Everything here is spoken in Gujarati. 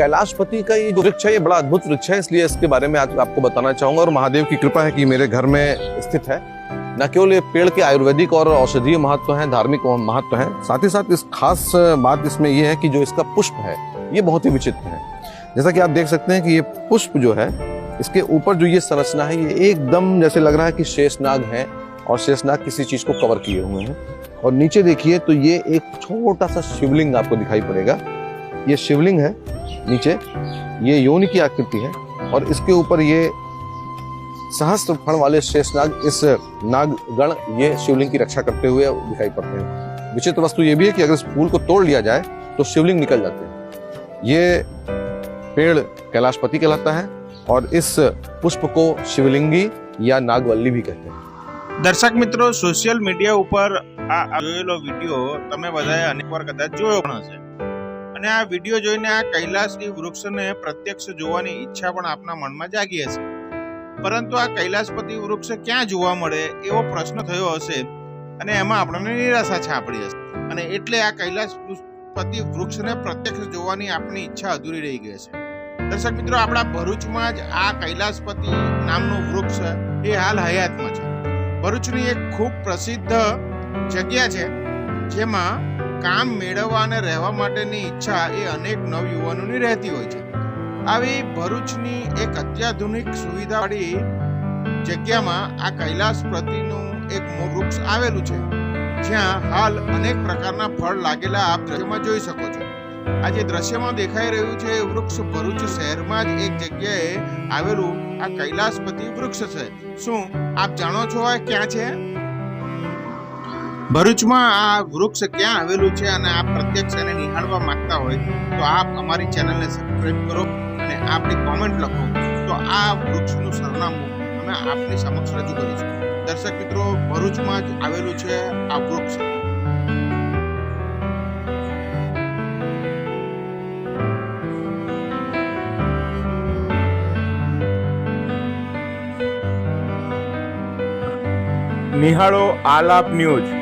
कैलाशपति का ये जो वृक्ष है, ये बड़ा अद्भुत वृक्ष है, इसलिए इसके बारे में आज आपको बताना चाहूँगा। और महादेव की कृपा है कि मेरे घर में स्थित है। न केवल ये पेड़ के आयुर्वेदिक और औषधीय महत्व है, धार्मिक महत्व है, साथ ही साथ इस खास बात इसमें ये है कि जो इसका पुष्प है, ये बहुत ही विचित्र है। जैसा कि आप देख सकते हैं कि ये पुष्प जो है, इसके ऊपर जो ये संरचना है, ये एकदम जैसे लग रहा है कि शेषनाग है और शेषनाग किसी चीज़ को कवर किए हुए हैं। और नीचे देखिए तो ये एक छोटा सा शिवलिंग आपको दिखाई पड़ेगा। ये शिवलिंग है नीचे ये योनि की आकृति है और इसके ऊपर ये सहस्त्र फण वाले शेषनाग इस नागगण ये शिवलिंग की रक्षा करते हुए दिखाई पड़ते हैं विचित्र वस्तु ये भी है कि अगर इस फूल को तोड़ लिया जाए तो शिवलिंग निकल जाते हैं ये पेड़ कैलाशपति कहलाता है और इस पुष्प को शिवलिंगी या नागवल्ली भी कहते हैं દર્શક મિત્રો સોશિયલ મીડિયા ઉપર આ જોયેલો વિડીયો તમે બધાએ અનેકવાર કદાચ જોયો પણ હશે અને આ વીડિયો જોઈને આ કૈલાસની વૃક્ષને પ્રત્યક્ષ જોવાની ઈચ્છા પણ આપના મનમાં જાગી હશે. પરંતુ આ કૈલાસપતિ વૃક્ષ ક્યાં જોવા મળે એવો પ્રશ્ન થયો હશે અને એમાં આપણને નિરાશા છાપડી હશે. અને એટલે આ કૈલાસપતિ વૃક્ષને પ્રત્યક્ષ જોવાની આપણી ઈચ્છા અધૂરી રહી ગઈ છે દર્શક મિત્રો, આપણા ભરૂચમાં જ આ કૈલાસપતિ નામનું વૃક્ષ એ હાલ હયાતમાં છે. ભરૂચની એક ખૂબ પ્રસિદ્ધ જગ્યા છે, જેમાં કામ મેળવવા અને રહેવા માટેની ઈચ્છા એ અનેક નવયુવાનોની રહેતી હોય છે. આવી ભરૂચની એક અત્યાધુનિક સુવિધાવાળી જગ્યામાં આ કૈલાસ પ્રતિનું એક વૃક્ષ આવેલું છે. જ્યાં હાલ અનેક પ્રકારના ફળ લાગેલા આપ દ્રશ્યમાં જોઈ શકો છો. આ જે દ્રશ્યમાં દેખાઈ રહ્યું છે વૃક્ષ ભરૂચ શહેરમાં જ એક જગ્યાએ આવેલું આ કૈલાસપતિ વૃક્ષ છે. શું આપ જાણો છો આ ક્યાં છે? ભરૂચમાં આ વૃક્ષ ક્યાં આવેલું છે અને આપ પ્રત્યક્ષ એને નિહાળવા માંગતા હોય તો આપ અમારી ચેનલને સબસ્ક્રાઇબ કરો અને આપની કોમેન્ટ લખો. તો આ વૃક્ષનું સરનામું અમે આપની સમક્ષ રજૂ કરીશું. દર્શક મિત્રો, ભરૂચમાં જ આવેલું છે આ વૃક્ષ. નિહાળો આલાપ ન્યૂઝ.